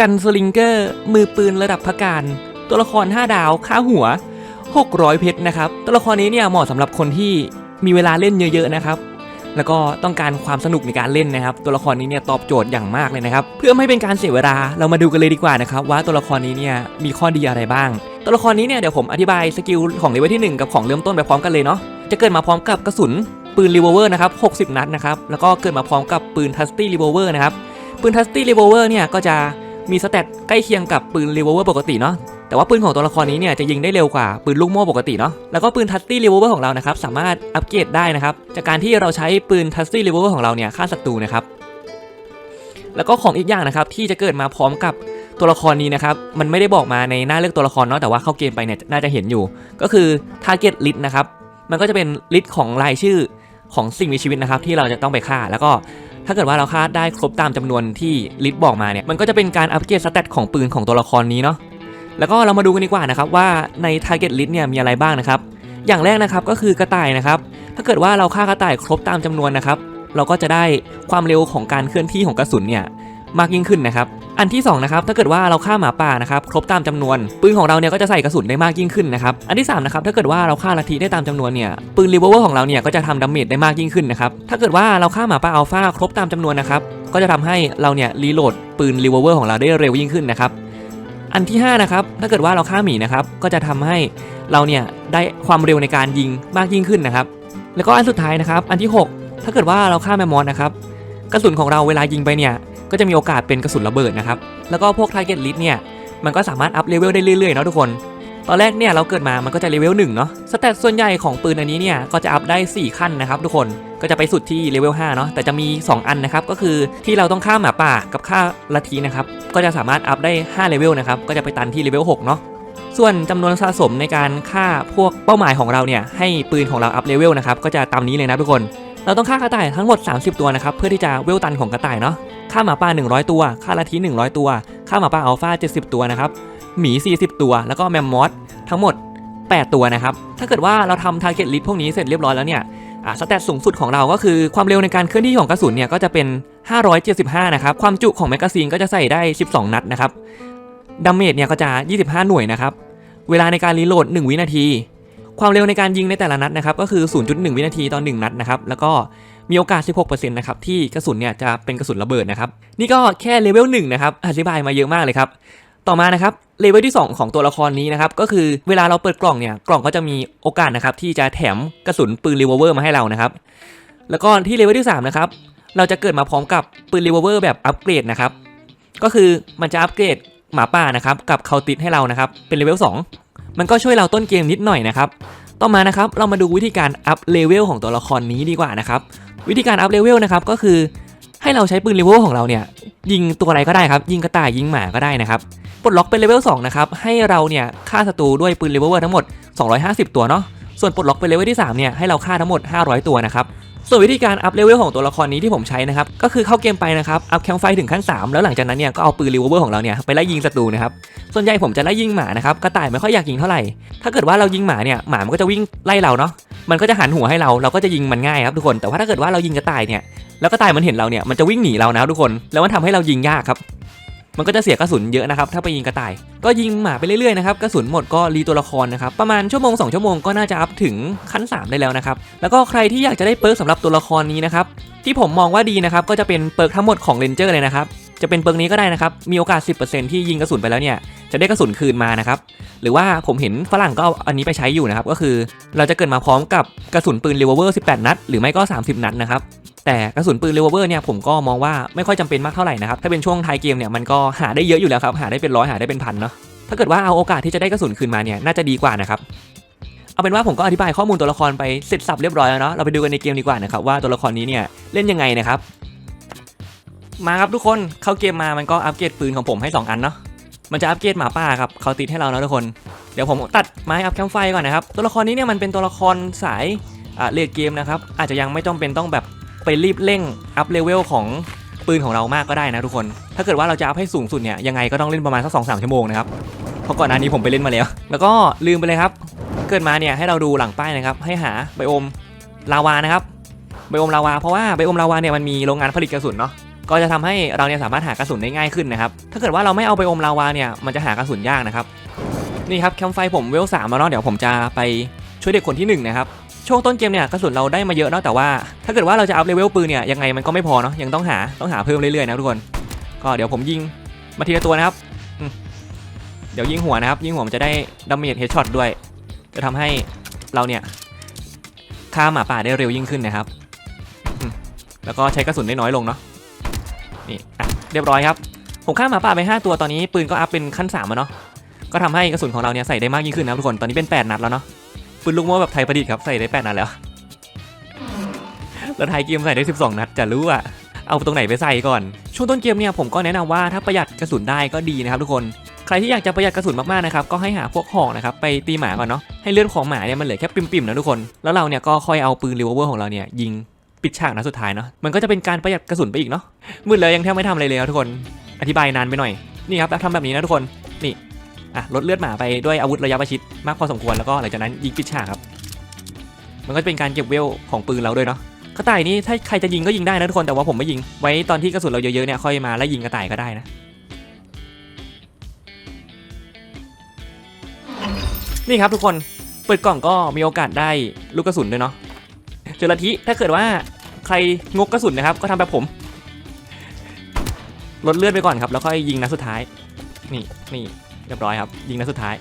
กันสลิงเกอร์ มือปืนระดับพักการ ตัวละคร 5 ดาว ค่าหัว 600 เพชรนะครับ ตัวละครนี้เนี่ยเหมาะสำหรับคนที่มีเวลาเล่นเยอะๆนะครับ แล้วก็ต้องการความสนุกในการเล่นนะครับ ตัวละครนี้เนี่ยตอบโจทย์อย่างมากเลยนะครับ เพื่อไม่เป็นการเสียเวลา เรามาดูกันเลยดีกว่านะครับว่าตัวละครนี้เนี่ยมีข้อดีอะไรบ้าง ตัวละครนี้เนี่ยเดี๋ยวผมอธิบายสกิลของเลเวลที่ 1 กับของเริ่มต้นไปพร้อมกันเลยเนาะ จะเกิดมาพร้อมกับกระสุนปืนรีเวอร์นะครับ 60 นัดนะครับ แล้วก็เกิดมาพร้อมกับปืนทัสตี้รีเวอร์นะครับ ปืนทัสตี้รีเวอร์เนี่ยก็จะ มีสเตตใกล้เคียงกับปืนรีเวอร์ปกติเนาะแต่ว่าปืนของตัวละครนี้เนี่ยจะยิงได้เร็วกว่าปืนลูกโม่ปกติเนาะ แล้วก็ปืนทัสตี้รีเวอร์ของเรานะครับสามารถอัปเกรดได้นะครับจากการที่เราใช้ปืนทัสตี้รีเวอร์ของเราเนี่ยฆ่าศัตรูนะครับแล้วก็ของอีกอย่างนะครับที่จะเกิดมาพร้อมกับตัวละครนี้นะครับมันไม่ได้บอกมาในหน้าเลือกตัวละครเนาะแต่ว่าเข้าเกมไปเนี่ยน่าจะเห็นอยู่ ก็คือ target list นะครับมันก็จะเป็นลิสต์ของรายชื่อของสิ่งมีชีวิตนะครับที่เราจะต้องไปฆ่าแล้วก็ ถ้าเกิดว่าเราคาดได้ครบตามจำนวนที่ลิทบอกมาเนี่ย มันก็จะเป็นการอัปเกรดสเตตของปืนของตัวละครนี้เนาะ แล้วก็เรามาดูกันดีกว่านะครับว่าใน target list เนี่ยมีอะไรบ้างนะครับ อย่างแรกนะครับก็คือกระต่ายนะครับ ถ้าเกิดว่าเราฆ่ากระต่ายครบตามจำนวนนะครับ เราก็จะได้ความเร็วของการเคลื่อนที่ของกระสุนเนี่ย มากยิ่งขึ้นนะครับอันที่สองนะครับถ้าเกิดว่าเราฆ่าหมาป่านะครับครบตามจำนวน ปืนของเราเนี่ยก็จะใส่กระสุนได้มากยิ่งขึ้นนะครับอันที่สามนะครับถ้าเกิดว่าเราฆ่าลัทธิได้ตามจำนวนเนี่ยปืนรีเวอร์ของเราเนี่ยก็จะทำดาเมจได้มากยิ่งขึ้นนะครับถ้าเกิดว่าเราฆ่าหมาป่าอัลฟาครบตามจำนวนนะครับก็จะทำให้เราเนี่ยรีโหลดปืนรีเวอร์ของเราได้เร็วยิ่งขึ้นนะครับอันที่ห้านะครับถ้าเกิดว่าเราฆ่าหมีนะครับก็จะทำให้เราเนี่ยได้ความเร็วในการยิงมากยิ่งขึ้นนะครับแล้วก็อันสุดท้ายนะครับอันที่ 6 ถ้าเกิดว่าเราฆ่าแมมมอสนะครับกระสุนของเราเวลายิงไปเนี่ย ก็จะมีโอกาสเป็นกระสุนระเบิดนะครับ แล้วก็พวก target list เนี่ย มันก็สามารถอัพเลเวลได้เรื่อยๆเนาะทุกคน ตอนแรกเนี่ยเราเกิดมามันก็จะเลเวล1เนาะ สเตตส่วนใหญ่ของปืนอันนี้เนี่ยก็จะอัพได้ 4 ขั้นนะครับทุกคน ก็จะไปสุดที่เลเวล5เนาะ แต่จะมี 2 อันนะครับ ก็คือที่เราต้องฆ่าหมาป่ากับฆ่าลัทธินะครับ ก็จะสามารถอัพได้5เลเวลนะครับ ก็จะไปตันที่เลเวล6เนาะส่วนจำนวนสะสมในการฆ่าพวกเป้าหมายของเราเนี่ยให้ปืนของเราอัพเลเวลนะครับก็จะตามนี้เลยนะทุกคน เราต้องฆ่ากระต่ายทั้งหมด 30 ตัวนะครับเพื่อที่จะเวลตันของกระต่ายเนาะ ฆ่าหมาป่า 100 ตัวฆ่าลัทธิ100 ตัวฆ่าหมาป่าอัลฟา70 ตัวนะครับ หมี 40 ตัว แล้วก็แมมมอสทั้งหมด 8 ตัวนะครับ ถ้าเกิดว่าเราทำ target list พวกนี้เสร็จเรียบร้อยแล้วเนี่ยอ่าสเตตสูงสุดของเราก็คือความเร็วในการเคลื่อนที่ของกระสุนเนี่ยก็จะเป็น 575 นะครับ ความจุของแมกกาซีนก็จะใส่ได้ 12 นัดนะครับ ดาเมจเนี่ยก็จะ 25 หน่วยนะครับ เวลาในการรีโหลด 1 วินาที ความเร็วในการยิงในแต่ละนัดนะครับก็คือ 0.1 วินาทีต่อ 1 นัดนะครับ แล้วก็ มีโอกาส 16%นะครับที่กระสุนเนี่ยจะเป็นกระสุนระเบิดนะครับนี่ก็แค่เลเวล1นะครับอธิบายมาเยอะมากเลยครับต่อมานะครับเลเวลที่ 2 ของตัวละครนี้นะครับก็คือเวลาเราเปิดกล่องเนี่ยกล่องก็จะมีโอกาสนะครับที่จะแถมกระสุนปืนรีเวอร์มาให้เรานะครับแล้วก็ที่เลเวลที่3นะครับเราจะเกิดมาพร้อมกับปืนรีเวอร์แบบอัปเกรดนะครับก็คือมันจะอัปเกรดหมาป่านะครับกับเคาติดให้เรานะครับเป็นเลเวล2มันก็ช่วยเราต้นเกมนิดหน่อยนะครับต่อมานะครับเรามาดูวิธีการอัพเลเวลของตัวละครนี้ดีกว่านะครับ วิธีการอัพเลเวลนะครับก็คือให้เราใช้ปืนเลเวลของเราเนี่ยยิงตัวอะไรก็ได้ครับ ยิงกระต่ายยิงหมาก็ได้นะครับปลดล็อกเป็นเลเวล2นะครับให้เราเนี่ยฆ่าศัตรูด้วยปืนเลเวลทั้งหมด 250 ตัวเนาะส่วนปลดล็อกเป็นเลเวลที่3เนี่ยให้เราฆ่าทั้งหมด 500 ตัวนะครับ ส่วนวิธีการอัพเลเวลของตัวละครนี้ที่ผมใช้นะครับก็คือเข้าเกมไปนะครับอัพแคมไฟถึงขั้น 3 แล้วหลังจากนั้นเนี่ยก็เอาปืนรีเวอร์ของเราเนี่ยไปไล่ยิงศัตรูนะครับส่วนใหญ่ผมจะไล่ยิงหมานะครับกระต่ายไม่ค่อยอยากยิงเท่าไหร่ถ้าเกิดว่าเรายิงหมาเนี่ยหมามันก็จะวิ่งไล่เราเนาะมันก็จะหันหัวให้เราเราก็จะยิงมันง่ายครับทุกคน แต่ว่าถ้าเกิดว่าเรายิงกระต่ายเนี่ยแล้วกระต่ายมันเห็นเราเนี่ยมันจะวิ่งหนีเรานะทุกคน แล้วมันทำให้เรายิงยากครับ มันก็จะเสียกระสุนเยอะนะครับถ้าไปยิงกระต่าย ก็ยิงหมาไปเรื่อยๆนะครับกระสุนหมดก็รีตัวละครนะครับประมาณชั่วโมง2ชั่วโมงก็น่าจะอัพถึงขั้น 3 ได้แล้วนะครับแล้วก็ใครที่อยากจะได้เปิร์กสำหรับตัวละครนี้นะครับที่ผมมองว่าดีนะครับก็จะเป็นเปิร์กทั้งหมดของเลนเจอร์เลยนะครับจะเป็นเปิร์กนี้ก็ได้นะครับมีโอกาส 10%ที่ยิงกระสุนไปแล้วเนี่ยจะได้กระสุนคืนมานะครับหรือว่าผมเห็นฝรั่งก็เอาอันนี้ไปใช้อยู่นะครับก็คือ เราจะเกิดมาพร้อมกับกระสุนปืนรีเวอร์18 นัด หรือไม่ก็ 30 นัดนะครับ แต่กระสุนปืนรีเวอร์เนี่ยผมก็มองว่าไม่ค่อยจำเป็นมากเท่าไหร่นะครับถ้าเป็นช่วงท้ายเกมเนี่ยมันก็หาได้เยอะอยู่แล้วครับหาได้เป็นร้อยหาได้เป็นพันเนาะถ้าเกิดว่าเอาโอกาสที่จะได้กระสุนคืนมาเนี่ยน่าจะดีกว่านะครับเอาเป็นว่าผมก็อธิบายข้อมูลตัวละครไปเสร็จสับเรียบร้อยแล้วเนาะเราไปดูกันในเกมดีกว่านะครับว่าตัวละครนี้เนี่ยเล่นยังไงนะครับมาครับทุกคนเข้าเกมมามันก็อัปเกรดปืนของผมให้สองอันเนาะมันจะอัปเกรดหมาป่าครับเขาติดให้เรานะทุกคนเดี๋ยวผมตัดไม้อัพแคมไฟก่อนนะครับตัวละครนี้เนี่ยมันเป็นตัวละครสายเลดเกมนะครับอาจจะยังไม่ต้องเป็นต้องแบบ ไปรีบเร่งอัพเลเวลของปืนของเรามากก็ได้นะทุกคน ถ้าเกิดว่าเราจะอัพให้สูงสุดเนี่ยยังไงก็ต้องเล่นประมาณสักสองสามชั่วโมงนะครับ เพราะก่อนหน้านี้ผมไปเล่นมาแล้ว แล้วก็ลืมไปเลยครับ เกิดมาเนี่ยให้เราดูหลังป้ายนะครับ ให้หาไบโอมลาวานะครับไบโอมลาวาเพราะว่าไบโอมลาวาเนี่ยมันมีโรงงานผลิตกระสุนเนาะก็จะทำให้เราเนี่ยสามารถหากระสุนได้ง่ายขึ้นนะครับ ถ้าเกิดว่าเราไม่เอาไปอมลาวาเนี่ยมันจะหากระสุนยากนะครับ นี่ครับแคมไฟผมเวลสามแล้วเนาะเดี๋ยวผมจะไปช่วยเด็กคนที่หนึ่งนะครับ ช่วงต้นเกมเนี่ยกระสุนเราได้มาเยอะเนาะแต่ว่า ถ้าเกิดว่าเราจะอัพเลเวลปืนเนี่ยยังไงมันก็ไม่พอเนาะยังต้องหาต้องหาเพิ่มเรื่อยๆนะทุกคนก็เดี๋ยวผมยิงมาทีละตัวนะครับเดี๋ยวยิงหัวนะครับ ยิงหัวมันจะได้ดาเมจเฮดช็อตด้วย จะทำให้เราเนี่ยฆ่าหมาป่าได้เร็วยิ่งขึ้นนะครับแล้วก็ใช้กระสุนได้น้อยลงเนาะนี่อะเรียบร้อยครับ ผมฆ่าหมาป่าไป 5 ตัวตอนนี้ปืนก็อัพเป็นขั้น3แล้วเนาะก็ทำให้กระสุนของเราเนี่ยใส่ได้มากยิ่งขึ้นนะทุกคนตอนนี้เป็น 8 นัดแล้วเนาะ ปืนลูกโม่แบบไทยประดิษฐ์ครับ ใส่ได้8นัดแล้ว แล้วไทยเกมใส่ได้ 12 นัดจะรู้อะเอาตรงไหนไปใส่ก่อน ช่วงต้นเกมเนี่ยผมก็แนะนำว่าถ้าประหยัดกระสุนได้ก็ดีนะครับทุกคน ใครที่อยากจะประหยัดกระสุนมากๆนะครับก็ให้หาพวกหอกนะครับไปตีหมาก่อนเนาะให้เลือดของหมาเนี่ยมันเหลือแค่ปิ่มๆนะทุกคน แล้วเราเนี่ยก็ค่อยเอาปืนรีเวอร์ของเราเนี่ยยิงปิดฉากนัดสุดท้ายเนาะมันก็จะเป็นการประหยัดกระสุนไปอีกเนาะมืดเลยยังแทบไม่ทำอะไรเลยครับทุกคน อธิบายนานไปหน่อยนี่ครับทำแบบนี้นะทุกคนนี่ อะลดเลือดหมาไปด้วยอาวุธระยะประชิดมากพอสมควรแล้วก็หลังจากนั้นยิงปิดฉากครับ มันก็เป็นการเก็บเวลของปืนเราด้วยเนาะกระต่ายนี่ถ้าใครจะยิงก็ยิงได้นะทุกคนแต่ว่าผมไม่ยิง ไว้ตอนที่กระสุนเราเยอะๆเนี่ยค่อยมาแล้วยิงกระต่ายก็ได้นะนี่ครับทุกคนเปิดกล่องก็มีโอกาสได้ลูกกระสุนด้วยเนาะเจลทิถ้าเกิดว่าใครงกกระสุนนะครับ ก็ทำแบบผมลดเลือดไปก่อนครับแล้วค่อยยิงนัดสุดท้าย นี่นี่ รียบร้อยครับ ยิงนัดสุดท้าย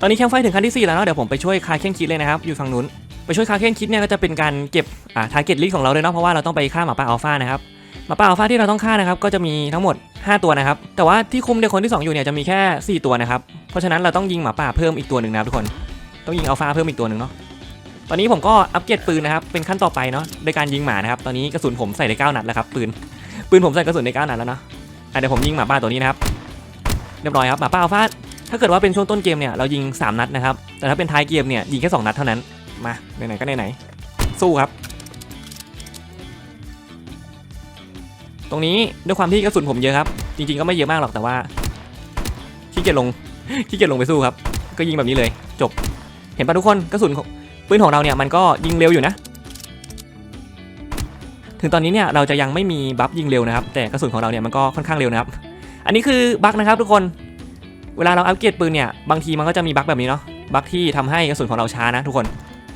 ตอนนี้แคมป์ไฟถึงขั้นที่ 4 แล้วเนาะเดี๋ยวผมไปช่วยคาเค้นคิดเลยนะครับ อยู่ฝั่งนู้น ไปช่วยคาเค้นคิดเนี่ยก็จะเป็นการเก็บอ่าทาร์เก็ตลิสของเราเลยเนาะเพราะว่าเราต้องไปฆ่าหมาป่าอัลฟานะครับหมาป่าอัลฟาที่เราต้องฆ่านะครับก็จะมีทั้งหมด 5 ตัวนะครับ แต่ว่าที่คุมเด็กคนที่ 2 อยู่เนี่ยจะมีแค่ 4 ตัวนะครับ เพราะฉะนั้นเราต้องยิงหมาป่าเพิ่มอีกตัวหนึ่งนะครับทุกคน ต้องยิงอัลฟาเพิ่มอีกตัวหนึ่งเนาะ ตอนนี้ผมก็อัปเกรดปืนนะครับ เป็นขั้นต่อไปเนาะโดยการยิงหมานะครับ ตอนนี้กระสุนผมใส่ได้9นัดแล้วครับปืน ปืนผมใส่กระสุนได้9นัดแล้วเนาะ เดี๋ยวผมยิงหมาป่าตัวนี้นะครับเรียบร้อยครับหมาป่าอัลฟาถ้าเกิดว่าเป็นช่วงต้นเกมเนี่ยเรายิง 3 นัดนะครับ แต่ถ้าเป็นท้ายเกมเนี่ยยิงแค่ 2 นัดเท่านั้น มาไหนๆก็ไหนๆสู้ครับ ตรงนี้ด้วยความที่กระสุนผมเยอะครับ จริงๆก็ไม่เยอะมากหรอกแต่ว่าขี้เกียจลงขี้เกียจลงไปสู้ครับ ก็ยิงแบบนี้เลย จบ เห็นปะทุกคนกระสุนปืนของเราเนี่ยมันก็ยิงเร็วอยู่นะ ถึงตอนนี้เนี่ยเราจะยังไม่มีบัฟยิงเร็วนะครับ แต่กระสุนของเราเนี่ยมันก็ค่อนข้างเร็วนะครับ อันนี้คือบั๊กนะครับทุกคน เวลาเราอัปเกรดปืนเนี่ยบางทีมันก็จะมีบั๊กแบบนี้เนาะ บั๊กที่ทำให้กระสุนของเราช้านะทุกคน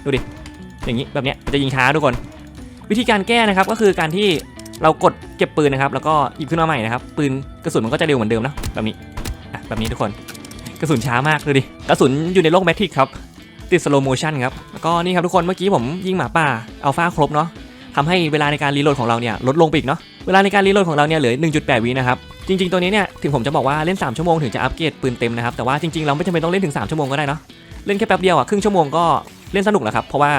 ดูดิ อย่างนี้แบบเนี้ยมันจะยิงช้าทุกคน วิธีการแก้นะครับก็คือการที่เรากดเก็บปืนนะครับ แล้วก็หยิบขึ้นมาใหม่นะครับ ปืนกระสุนมันก็จะเร็วเหมือนเดิมนะแบบนี้อะแบบนี้ทุกคน กระสุนช้ามากเลยดิ กระสุนอยู่ในโลกแมทริกครับ ติดสโลโมชันครับ แล้วก็นี่ครับทุกคนเมื่อกี้ผมยิงหมาป่าอัลฟาครบเนาะ ทำให้เวลาในการรีโหลดของเราเนี่ยลดลงไปอีกเนาะเวลาในการรีโหลดของเราเนี่ยเหลือ 1.8 วินะครับจริงๆ ตัวนี้เนี่ยถึงผมจะบอกว่าเล่น 3 ชั่วโมงถึงจะอัปเกรดปืนเต็มนะครับแต่ว่าจริงๆเราไม่จำเป็นต้องเล่นถึง 3 ชั่วโมงก็ได้เนาะเล่นแค่แป๊บเดียวอะครึ่งชั่วโมงก็เล่นสนุกแล้วครับเพราะว่า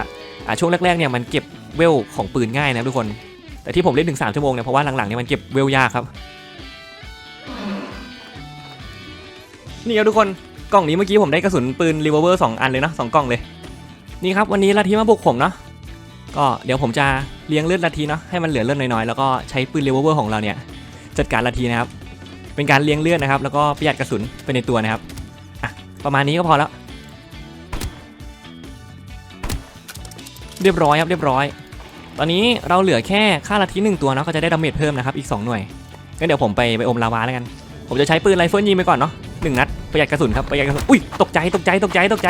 อ่าช่วงแรกๆเนี่ยมันเก็บเวลของปืนง่ายนะทุกคน แต่ที่ผมเล่นถึง 3 ชั่วโมงเนี่ยเพราะว่าหลังๆเนี่ยมันเก็บเวลยากครับนี่ครับทุกคนกล่องนี้เมื่อกี้ผมได้กระสุนปืนรีเวอร์สองอันเลยนะสองกล่องเลยนี่ครับวันนี้ลัทธิมาบุกผมเนาะ ก็เดี๋ยวผมจะเลี้ยงเลือดลัทธิเนาะให้มันเหลือเลือดน้อยๆแล้วก็ใช้ปืนเวอร์เวอร์ของเราเนี่ยจัดการลัทธินะครับ เป็นการเลี้ยงเลือดนะครับ แล้วก็ประหยัดกระสุนไปในตัวนะครับอะประมาณนี้ก็พอแล้ว เรียบร้อยครับเรียบร้อย ตอนนี้เราเหลือแค่ค่าลัทธิหนึ่งตัวเนาะก็จะได้ดาเมจเพิ่มนะครับอีก 2 หน่วยงั้นเดี๋ยวผมไปไปอมลาวาแล้วกัน ผมจะใช้ปืนไรเฟิลยิงไปก่อนเนาะหนึ่งนัดประหยัดกระสุนครับประหยัดกระสุนอุ้ยตกใจตกใจตกใจตกใจ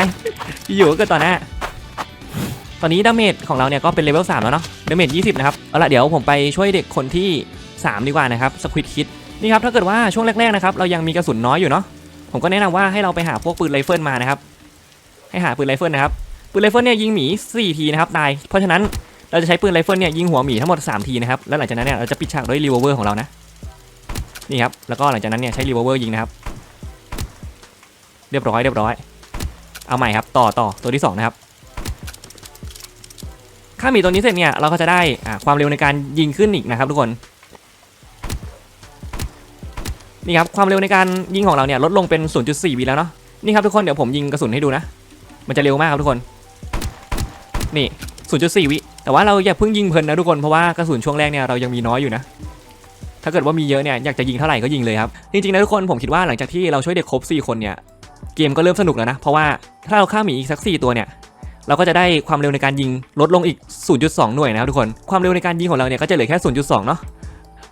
อยู่ก็ต่อหน้า ตอนนี้ดาเมจของเราเนี่ยก็เป็นเลเวล3แล้วเนาะดาเมจ20 นะครับ เอาละเดี๋ยวผมไปช่วยเด็กคนที่ 3 ดีกว่านะครับสควิดคิดนี่ครับถ้าเกิดว่าช่วงแรกๆนะครับเรายังมีกระสุนน้อยอยู่เนาะผมก็แนะนำว่าให้เราไปหาพวกปืนไรเฟิลมานะครับให้หาปืนไรเฟิลนะครับปืนไรเฟิลเนี่ยยิงหมี4ทีนะครับตายเพราะฉะนั้นเราจะใช้ปืนไรเฟิลเนี่ยยิงหัวหมีทั้งหมด 3 ทีนะครับแล้วหลังจากนั้นเนี่ยเราจะปิดฉากด้วยรีเวอร์ของเรานะนี่ครับแล้วก็หลังจากนั้นเนี่ยใช้รีเวอร์ยิงนะครับเรียบร้อยเรียบร้อยเอาใหม่ครับต่อต่อตัวที่2นะครับ ค่าหมีตัวนี้เสร็จเนี่ยเราก็จะได้อ่าความเร็วในการยิงขึ้นอีกนะครับทุกคนนี่ครับความเร็วในการยิงของเราเนี่ยลดลงเป็น 0.4วิแล้วเนาะนี่ครับทุกคนเดี๋ยวผมยิงกระสุนให้ดูนะ มันจะเร็วมากครับทุกคน นี่ 0.4 วิ แต่ว่าเราอย่าเพิ่งยิงเพลินนะทุกคนเพราะว่ากระสุนช่วงแรกเนี่ยเรายังมีน้อยอยู่นะ ถ้าเกิดว่ามีเยอะเนี่ยอยากจะยิงเท่าไหร่ก็ยิงเลยครับ จริงๆนะทุกคนผมคิดว่าหลังจากที่เราช่วยเด็กครบ 4 คนเนี่ยเกมก็เริ่มสนุกแล้วนะ เพราะว่าถ้าเราฆ่าหมีอีกสัก 4 ตัวเนี่ย เราก็จะได้ความเร็วในการยิงลดลงอีก 0.2 หน่วยนะครับทุกคนความเร็วในการยิงของเราเนี่ยก็จะเหลือแค่ 0.2 เนาะ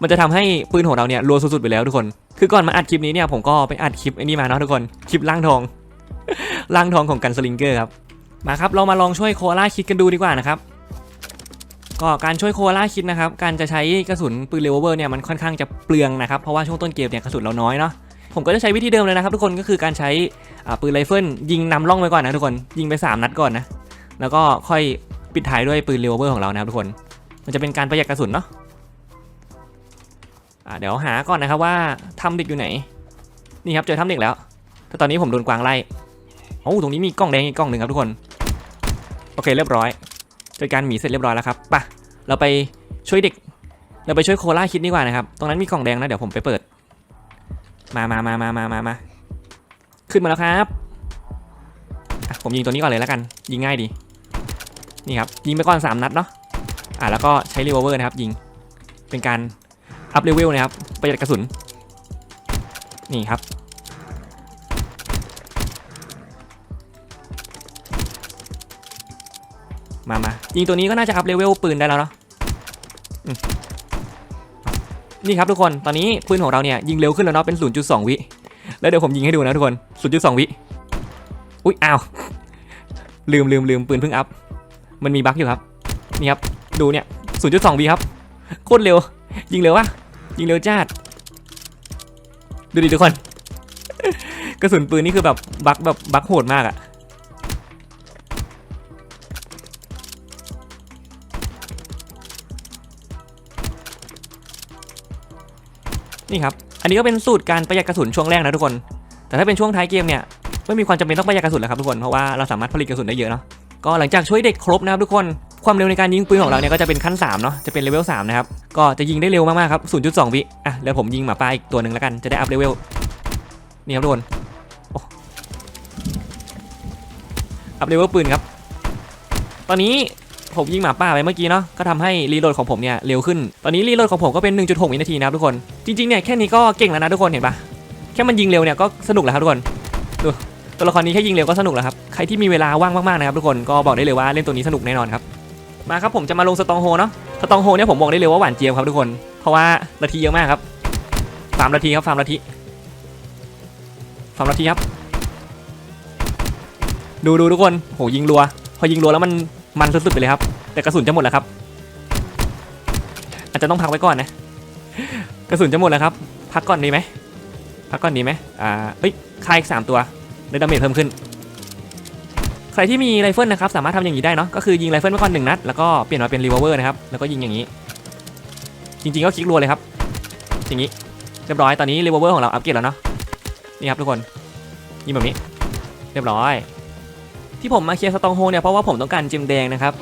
มันจะทำให้ปืนของเราเนี่ยรัวสุดๆไปแล้วทุกคน คือก่อนมาอัดคลิปนี้เนี่ยผมก็ไปอัดคลิปไอ้นี่มาเนาะทุกคน คลิปล่างทอง ล่างทองของกันสลิงเกอร์ครับ มาครับเรามาลองช่วยโคอาล่าคิดกันดูดีกว่านะครับ ก็การช่วยโคอาล่าคิดนะครับ การจะใช้กระสุนปืนเรเวอร์เนี่ยมันค่อนข้างจะเปลืองนะครับ เพราะว่าช่วงต้นเกมเนี่ยกระสุนเราน้อยเนาะ ผมก็จะใช้วิธีเดิมเลยนะครับ ทุกคน ก็คือการใช้ปืนไรเฟิลยิงนำร่องไปก่อนนะทุกคน ยิงไป 3 นัดก่อนนะ แล้วก็ค่อยปิดท้ายด้วยปืนเรเวอร์ของเรานะครับทุกคน มันจะเป็นการประหยัดกระสุนเนาะอ่าเดี๋ยวหาก่อนนะครับว่าถ้ำเด็กอยู่ไหน นี่ครับเจอถ้ำเด็กแล้ว แต่ตอนนี้ผมโดนกวางไล่โอ้ตรงนี้มีกล้องแดงอีกกล้องหนึ่งครับทุกคน โอเคเรียบร้อยจัดการหมีเสร็จเรียบร้อยแล้วครับไปะเราไปช่วยเด็ก เราไปช่วยโคล่าคิดดีกว่านะครับ ตรงนั้นมีกล่องแดงนะเดี๋ยวผมไปเปิด มามามามามามามาขึ้นมาแล้วครับ ผมยิงตัวนี้ก่อนเลยแล้วกัน ยิงง่ายดี นี่ครับยิงไปก่อน 3 นัดเนาะอะแล้วก็ใช้รีวอลเวอร์นะครับยิงเป็นการอัพเลเวลนะครับประหยัดกระสุนนี่ครับมามายิงตัวนี้ก็น่าจะอัพเลเวลปืนได้แล้วเนาะนี่ครับทุกคน ตอนนี้ปืนของเราเนี่ยยิงเร็วขึ้นแล้วเนาะเป็น 0.2 วิ แล้วเดี๋ยวผมยิงให้ดูนะทุกคน 0.2 วิ อุ๊ย อ้าว ลืมลืมลืมปืนเพิ่งอัพ มันมีบั๊กอยู่ครับ นี่ครับ ดูเนี่ย0.2วิครับ โคตรเร็ว ยิงเร็ววะยิงเร็วจ้าดดูดิทุกคน กระสุนปืนนี่คือแบบบั๊กแบบบั๊กโหดมากอะนี่ครับ อันนี้ก็เป็นสูตรการประหยัดกระสุนช่วงแรกนะทุกคน แต่ถ้าเป็นช่วงท้ายเกมเนี่ย ไม่มีความจำเป็นต้องประหยัดกระสุนแล้วครับทุกคน เพราะว่าเราสามารถผลิตกระสุนได้เยอะเนาะ ก็หลังจากช่วยเด็กครบนะครับทุกคนความเร็วในการยิงปืนของเราเนี่ยก็จะเป็นขั้น3เนาะจะเป็นเลเวล3นะครับก็จะยิงได้เร็วมากๆครับ 0.2 วิอะเดี๋ยวผมยิงหมาป่าอีกตัวหนึ่งแล้วกันจะได้อัพเลเวลนี่ครับทุกคนอัพเลเวลปืนครับ ตอนนี้ผมยิงหมาป่าไปเมื่อกี้เนาะ ก็ทำให้รีโหลดของผมเนี่ยเร็วขึ้น ตอนนี้รีโหลดของผมก็เป็น 1.6 วินาทีนะครับทุกคน จริงๆเนี่ยแค่นี้ก็เก่งแล้วนะทุกคนเห็นปะแค่มันยิงเร็วเนี่ยก็สนุกแล้วครับทุกคน ดู ตัวละครนี้แค่ยิงเร็วก็สนุกแล้วครับ ใครที่มีเวลาว่างมากๆนะครับทุกคนก็บอกได้เลยว่าเล่นตัวนี้สนุกแน่นอนครับ มาครับผมจะมาลงสตองโฮเนาะ สตองโฮเนี่ยผมบอกได้เลยว่าหวานเจี๊ยบครับทุกคน เพราะว่านาทีเยอะมากครับฟาร์มนาทีครับฟาร์มนาทีฟาร์มนาทีครับ ดูดูทุกคน โหยิงรัว พอยิงรัวแล้วมันมันสุดๆไปเลยครับ แต่กระสุนจะหมดแล้วครับ อาจจะต้องพักไว้ก่อนนะ กระสุนจะหมดแล้วครับ พักก่อนดีไหมพักก่อนดีไหมอ่าเอ้ยคายอีกสามตัว ได้ดาเมจเพิ่มขึ้น ใครที่มีไรเฟิลนะครับสามารถทำอย่างนี้ได้เนาะก็คือยิงไรเฟิลไปก่อนหนึ่งนัดแล้วก็เปลี่ยนมาเป็นรีวอเวอร์นะครับแล้วก็ยิงอย่างนี้ จริงๆก็คลิกรัวเลยครับอย่างนี้เรียบร้อยตอนนี้รีวอเวอร์ของเราอัปเกรดแล้วเนาะนี่ครับทุกคนยิงแบบนี้ เรียบร้อย ที่ผมมาเคลียร์สตองโฮเนี่ยเพราะว่าผมต้องการจิมแดงนะครับ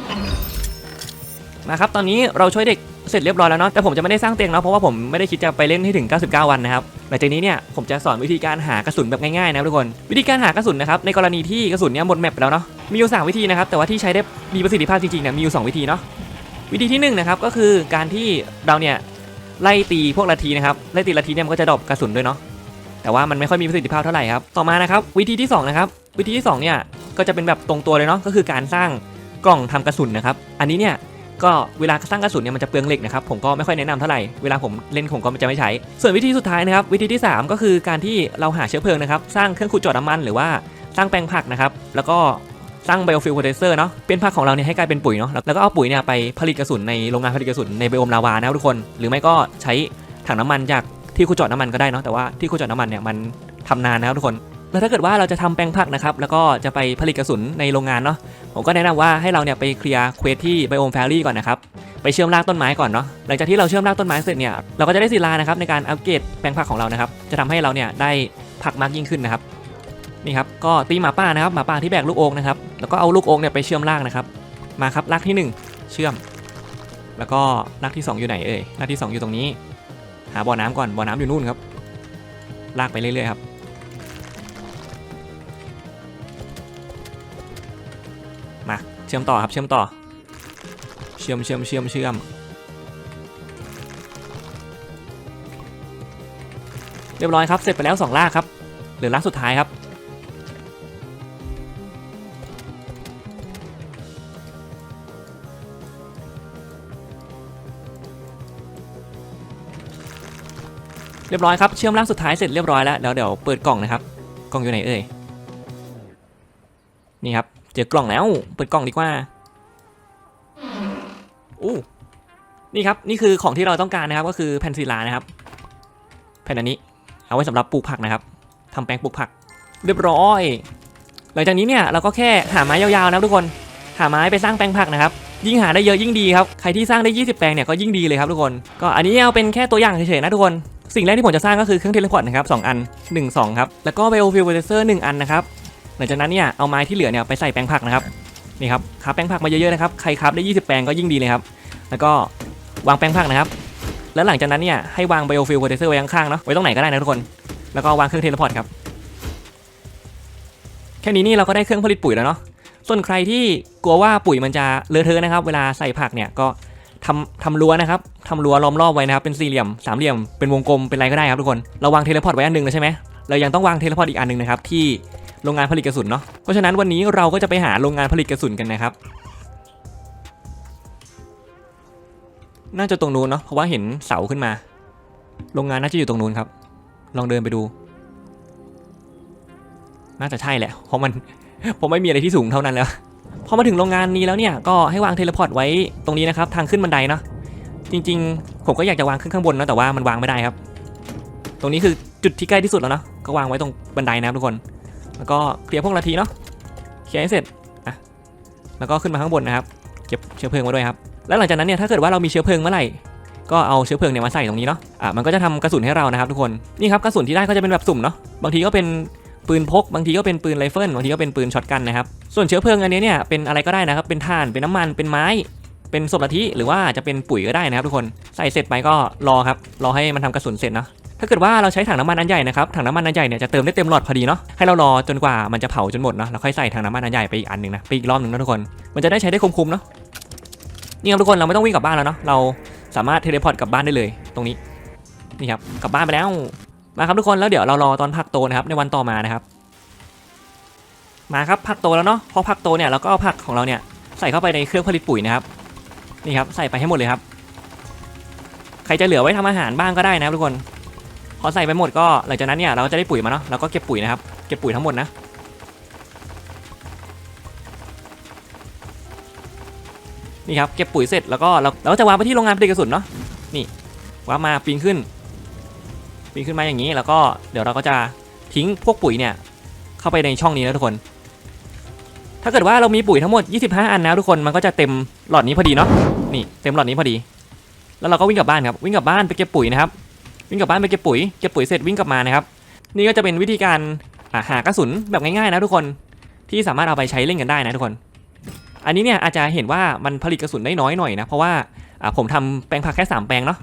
มาครับตอนนี้เราช่วยเด็กเสร็จเรียบร้อยแล้วเนาะแต่ผมจะไม่ได้สร้างเตียงเนาะเพราะว่าผมไม่ได้คิดจะไปเล่นให้ถึง 99 วันนะครับหลังจากนี้เนี่ยผมจะสอนวิธีการหากระสุนแบบง่ายๆนะทุกคน วิธีการหากระสุนนะครับในกรณีที่กระสุนเนี่ยหมดแมปไปแล้วเนาะมีอยู่ 3 วิธีนะครับแต่ว่าที่ใช้ได้มีประสิทธิภาพจริงๆเนี่ยมีอยู่ 2 วิธีเนาะวิธีที่1นงนะครับก็คือการที่เราเนี่ยไล่ตีพวกลัทธินะครับไล่ตีลัทธิเนี่ยมันก็จะดรอปกระสุนด้วยเนาะแต่ว่ามันไม่ค่อยมีประสิทธิภาพเท่าไหร่ครับต่อมานะครับวิธีที่สองนะครับวิธีที่สองเนี่ยก็จะเป็นแบบตรงตัวเลยเนาะก็คือการสร้างกล่องทำกระสุนนะครับอันนี้เนี่ย ก็เวลาสร้างกระสุนเนี่ยมันจะเปลืองเหล็กนะครับผมก็ไม่ค่อยแนะนำเท่าไหร่เวลาผมเล่นผมก็จะไม่ใช้ ส่วนวิธีสุดท้ายนะครับวิธีที่ 3 ก็คือการที่เราหาเชื้อเพลิงนะครับสร้างเครื่องขุดเจาะน้ำมันหรือว่าสร้างแปลงผักนะครับแล้วก็สร้างไบโอฟิลโพเทเซอร์เนาะเป็นผักของเราเนี่ยให้กลายเป็นปุ๋ยเนาะแล้วก็เอาปุ๋ยเนี่ยไปผลิตกระสุนในโรงงานผลิตกระสุนในไบโอมลาวานะครับทุกคน หรือไม่ก็ใช้ถังน้ำมันจากที่ขุดเจาะน้ำมันก็ได้เนาะแต่ว่าที่ขุดเจาะน้ำมันเนี่ยมันทำนานนะครับทุกคน แล้วถ้าเกิดว่าเราจะทำแปลงผักนะครับ แล้วก็จะไปผลิตกระสุนในโรงงานเนาะ ผมก็แนะนำว่าให้เราเนี่ยไปเคลียร์เควสที่ไบโอมแฟรี่ก่อนนะครับ ไปเชื่อมรากต้นไม้ก่อนเนาะ หลังจากที่เราเชื่อมรากต้นไม้เสร็จเนี่ย เราก็จะได้ศิลานะครับในการอัปเกรดแปลงผักของเรานะครับ จะทำให้เราเนี่ยได้ผักมากยิ่งขึ้นนะครับ นี่ครับ ก็ตีหมาป่านะครับ หมาป่าที่แบกลูกโอ่งนะครับ แล้วก็เอาลูกโอ่งเนี่ยไปเชื่อมรากนะครับ มาครับรากที่หนึ่งเชื่อม แล้วก็รากที่สองอยู่ไหนเอ่ย รากที่สองอยู่ตรงนี้ หาบ่อน้ำก่อน บ่อน้ำอยู่นู่นครับ ลากไปเรื่อยๆครับ เชื่อมต่อครับเชื่อมต่อ เชื่อมเชื่อมเชื่อมเชื่อมเรียบร้อยครับ เสร็จไปแล้ว2ลากครับ เหลือลากสุดท้ายครับ เรียบร้อยครับ เชื่อมลากสุดท้ายเสร็จเรียบร้อยแล้ว แล้วเดี๋ยวเปิดกล่องนะครับ กล่องอยู่ไหนเอ่ย นี่ครับ จอกล่องแล้ว เปิดกล่องดีกว่าอู้นี่ครับ นี่คือของที่เราต้องการนะครับ ก็คือแผ่นศิลานะครับ แผ่นอันนี้ เอาไว้สำหรับปลูกผักนะครับทำแปลงปลูกผัก เรียบร้อย หลังจากนี้เนี่ยเราก็แค่หาไม้ยาวๆนะทุกคน หาไม้ไปสร้างแปลงผักนะครับ ยิ่งหาได้เยอะยิ่งดีครับ ใครที่สร้างได้ 20 แปลงเนี่ยก็ยิ่งดีเลยครับทุกคน ก็อันนี้เอาเป็นแค่ตัวอย่างเฉยๆนะทุกคน สิ่งแรกที่ผมจะสร้างก็คือเครื่องเทเลพอร์ตนะครับสองอัน 1 2 ครับ แล้วก็ไบโอฟิลเวเซอร์หนึ่งอันนะครับ หลังจากนั้นเนี่ยเอาไม้ที่เหลือเนี่ยไปใส่แปลงผักนะครับนี่ครับคาบแปลงผักมาเยอะๆนะครับใครคาบได้ 20 แปลงก็ยิ่งดีเลยครับแล้วก็วางแปลงผักนะครับ แล้วหลังจากนั้นเนี่ยให้วางไบโอฟิลเวเซอร์ไว้ข้างๆเนาะไว้ตรงไหนก็ได้นะทุกคน แล้วก็วางเครื่องเทเลพอร์ตครับแค่นี้นี่เราก็ได้เครื่องผลิตปุ๋ยแล้วเนาะส่วนใครที่กลัวว่าปุ๋ยมันจะเลอะเทอะนะครับ เวลาใส่ผักเนี่ยก็ทำทำรั้วนะครับทำรั้วล้อมรอบไว้นะครับเป็นสี่เหลี่ยมสามเหลี่ยมเป็นวงกลมเป็นอะไรก็ได้ครับทุกคนเราวางเทเลพอร์ตไว้อันหนึงแล้วใช่ไหมเรายังต้องวางเทเลพอร์ตอีกอันหนึงนะครับที่ โรงงานผลิตกระสุนเนาะเพราะฉะนั้นวันนี้เราก็จะไปหาโรงงานผลิตกระสุนกันนะครับ น่าจะตรงนู้นเนาะเพราะว่าเห็นเสาขึ้นมา โรงงานน่าจะอยู่ตรงนู้นครับ ลองเดินไปดู น่าจะใช่แหละเพราะมันผมไม่มีอะไรที่สูงเท่านั้นแล้วพอมาถึงโรงงานนี้แล้วเนี่ยก็ให้วางเทเลพอร์ตไว้ตรงนี้นะครับ ทางขึ้นบันไดเนาะจริง ๆ ผมก็อยากจะวางขึ้นข้างบนนะแต่ว่ามันวางไม่ได้ครับ ตรงนี้คือจุดที่ใกล้ที่สุดแล้วเนาะก็วางไว้ตรงบันไดนะครับทุกคน แล้วก็เคลียร์พวกนาทีเนาะเคลียร์ให้เสร็จอะแล้วก็ขึ้นมาข้างบนนะครับเก็บเชื้อเพลิงมาด้วยครับแล้วหลังจากนั้นเนี่ยถ้าเกิดว่าเรามีเชื้อเพลิงเมื่อไหร่ก็เอาเชื้อเพลิงเนี่ยมาใส่ตรงนี้เนาะอะมันก็จะทำกระสุนให้เรานะครับทุกคนนี่ครับกระสุนที่ได้ก็จะเป็นแบบสุ่มเนาะบางทีก็เป็นปืนพกบางทีก็เป็นปืนไรเฟิลบางทีก็เป็นปืนช็อตกันนะครับส่วนเชื้อเพลิงอันนี้เนี่ยเป็นอะไรก็ได้นะครับเป็นถ่านเป็นน้ำมันเป็นไม้ เป็นศพละทิหรือว่าจะเป็นปุ๋ยก็ได้นะครับทุกคนใส่เสร็จไปก็รอครับรอให้มันทำกระสุนเสร็จเนาะ ถ้าเกิดว่าเราใช้ถังน้ำมันอันใหญ่นะครับถังน้ำมันอันใหญ่เนี่ยจะเติมได้เต็มหลอดพอดีเนาะให้เรารอจนกว่ามันจะเผาจนหมดเนาะแล้วค่อยใส่ถังน้ำมันอันใหญ่ไปอีกอันหนึ่งนะไปอีกรอบหนึ่งนะทุกคน มันจะได้ใช้ได้คุ้มๆเนาะนี่ครับทุกคนเราไม่ต้องวิ่งกลับบ้านแล้วเนาะเราสามารถเทเลพอร์ตกลับบ้านได้เลยตรงนี้นี่ครับกลับบ้านไปแล้วมาครับทุกคนแล้วเดี๋ยวเรารอตอนผักโตนะครับในวันต่อมานะครับ มาครับผักโตแล้วเนาะพอผักโตเนี่ยเราก็เอาผักของเราเนี่ยใส่เข้าไปในเครื่องผลิตปุ๋ยนะครับนี่ครับใส่ไปให้หมดเลยครับ ใครจะเหลือไว้ทำอาหารบ้างก็ได้นะครับทุกคน พอใส่ไปหมดก็หลังจากนั้นเนี่ยเราก็จะได้ปุ๋ยมาเนาะเราก็เก็บปุ๋ยนะครับเก็บปุ๋ยทั้งหมดนะนี่ครับเก็บปุ๋ยเสร็จแล้วก็เราเราก็จะวางไปที่โรงงานผลิตกระสุนเนาะนี่วางมาปีนขึ้นปีนขึ้นมาอย่างนี้แล้วก็เดี๋ยวเราก็จะทิ้งพวกปุ๋ยเนี่ยเข้าไปในช่องนี้นะทุกคน ถ้าเกิดว่าเรามีปุ๋ยทั้งหมด 25 อันนะทุกคนมันก็จะเต็มหลอดนี้พอดีเนาะนี่เต็มหลอดนี้พอดี แล้วเราก็วิ่งกลับบ้านครับวิ่งกลับบ้านไปเก็บปุ๋ยนะครับ วิ่งกลับบ้านไปเก็บปุ๋ยเก็บปุ๋ยเสร็จวิ่งกลับมานะครับ นี่ก็จะเป็นวิธีการหากระสุนแบบง่ายๆนะทุกคนที่สามารถเอาไปใช้เล่นกันได้นะทุกคน อันนี้เนี่ยอาจจะเห็นว่ามันผลิตกระสุนได้น้อยหน่อยนะเพราะว่าผมทำแปลงผักแค่ 3 แปลงเนาะ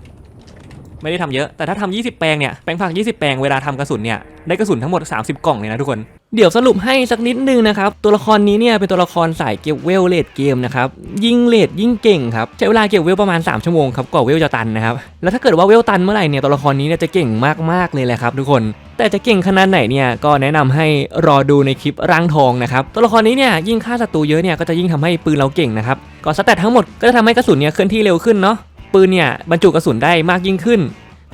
ไม่ได้ทำเยอะแต่ถ้าทำ20 แปลงเนี่ยแปลงผัก 20 แปลงเวลาทำกระสุนเนี่ยได้กระสุนทั้งหมด 30 กล่องเลยนะทุกคน เดี๋ยวสรุปให้สักนิดนึงนะครับ ตัวละครนี้เนี่ยเป็นตัวละครสายเก็บเวลเลดเกมนะครับ ยิ่งเลดยิ่งเก่งครับใช้เวลาเก็บเวลประมาณ 3 ชั่วโมงครับกว่าเวลจะตันนะครับแล้วถ้าเกิดว่าเวลตันเมื่อไหร่เนี่ยตัวละครนี้เนี่ยจะเก่งมากๆเลยแหละครับ ทุกคนแต่จะเก่งขนาดไหนเนี่ยก็แนะนำให้รอดูในคลิปร่างทองนะครับตัวละครนี้เนี่ยยิ่งฆ่าศัตรูเยอะเนี่ยก็จะยิ่งทำให้ปืนเราเก่งนะครับก็สแตททั้งหมดก็จะทำให้กระสุนเนี่ยเคลื่อนที่เร็วขึ้นเนาะปืนเนี่ยบรรจุกระสุนได้มากยิ่งขึ้น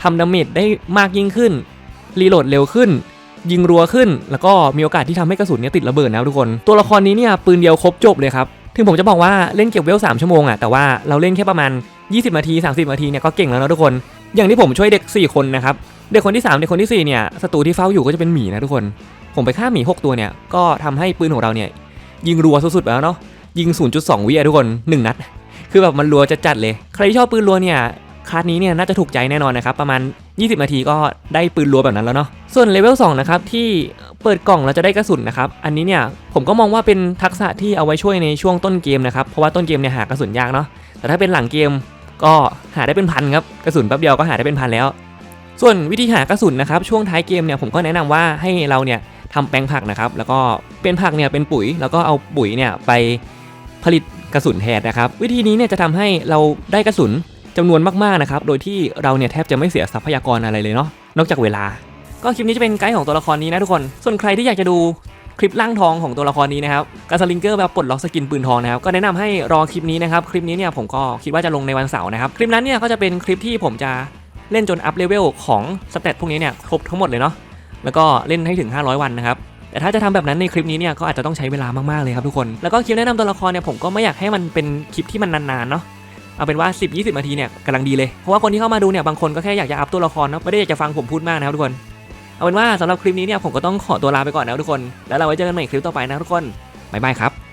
ทำดาเมจได้มากยิ่งขึ้นรีโหลดเร็วขึ้น ยิงรัวขึ้น แล้วก็มีโอกาสที่ทำให้กระสุนเนี่ยติดระเบิดนะครับทุกคน ตัวละครนี้เนี่ยปืนเดียวครบจบเลยครับ ถึงผมจะบอกว่าเล่นเก็บเวล3ชั่วโมงอะแต่ว่าเราเล่นแค่ประมาณ 20 นาที 30 นาทีเนี่ยก็เก่งแล้วนะทุกคน อย่างที่ผมช่วยเด็ก 4 คนนะครับ เด็กคนที่ 3 เด็กคนที่ 4 เนี่ยศัตรูที่เฝ้าอยู่ก็จะเป็นหมีนะทุกคน ผมไปฆ่าหมี 6 ตัวเนี่ยก็ทำให้ปืนของเราเนี่ยยิงรัวสุดๆไปแล้วเนาะยิง 0.2 วิอะทุกคน 1 นัด คือแบบมันรัวจะจัดเลย ใครที่ชอบปืนรัวเนี่ย คลาสนี้เนี่ยน่าจะถูกใจแน่นอนนะครับ ประมาณ 20 นาทีก็ได้ปืนรัวแบบนั้นแล้วเนาะส่วนเลเวล2นะครับที่เปิดกล่องแล้วจะได้กระสุนนะครับ อันนี้เนี่ยผมก็มองว่าเป็นทักษะที่เอาไว้ช่วยในช่วงต้นเกมนะครับเพราะว่าต้นเกมเนี่ยหากระสุนยากเนาะแต่ถ้าเป็นหลังเกมก็หาได้เป็นพันครับกระสุนแป๊บเดียวก็หาได้เป็นพันแล้ว ส่วนวิธีหากระสุนนะครับช่วงท้ายเกมเนี่ยผมก็แนะนำว่าให้เราเนี่ยทำแปลงผักนะครับแล้วก็เป็นผักเนี่ยเป็นปุ๋ย แล้วก็เอาปุ๋ยเนี่ยไปผลิตกระสุนแทนนะครับวิธีนี้เนี่ยจะทำให้เราได้กระสุน จำนวนมากๆนะครับ โดยที่เราเนี่ยแทบจะไม่เสียทรัพยากรอะไรเลยเนาะ นอกจากเวลา ก็คลิปนี้จะเป็นไกด์ของตัวละครนี้นะทุกคน ส่วนใครที่อยากจะดูคลิปล่างทองของตัวละครนี้นะครับการสลิงเกอร์แบบปลดล็อกสกินปืนทองนะครับ ก็แนะนำให้รอคลิปนี้นะครับ คลิปนี้เนี่ยผมก็คิดว่าจะลงในวันเสาร์นะครับ คลิปนั้นเนี่ยก็จะเป็นคลิปที่ผมจะเล่นจนอัพเลเวลของสเตตพวกนี้เนี่ยครบทั้งหมดเลยเนาะ แล้วก็เล่นให้ถึง 500 วันนะครับแต่ถ้าจะทำแบบนั้นในคลิปนี้เนี่ยก็อาจจะต้องใช้เวลามากๆเลยครับทุกคน แล้วก็คลิปแนะนำตัวละครเนี่ยผมก็ไม่อยากให้มันเป็นคลิปที่มันนานๆเนาะ เอาเป็นว่า 10-20นาทีเนี่ยกำลังดีเลย เพราะว่าคนที่เข้ามาดูเนี่ยบางคนก็แค่อยากจะอัพตัวละครเนาะไม่ได้อยากจะฟังผมพูดมากนะครับทุกคน เอาเป็นว่าสำหรับคลิปนี้เนี่ยผมก็ต้องขอตัวลาไปก่อนนะทุกคน แล้วเราไว้เจอกันใหม่คลิปต่อไปนะทุกคนบ๊ายบายครับ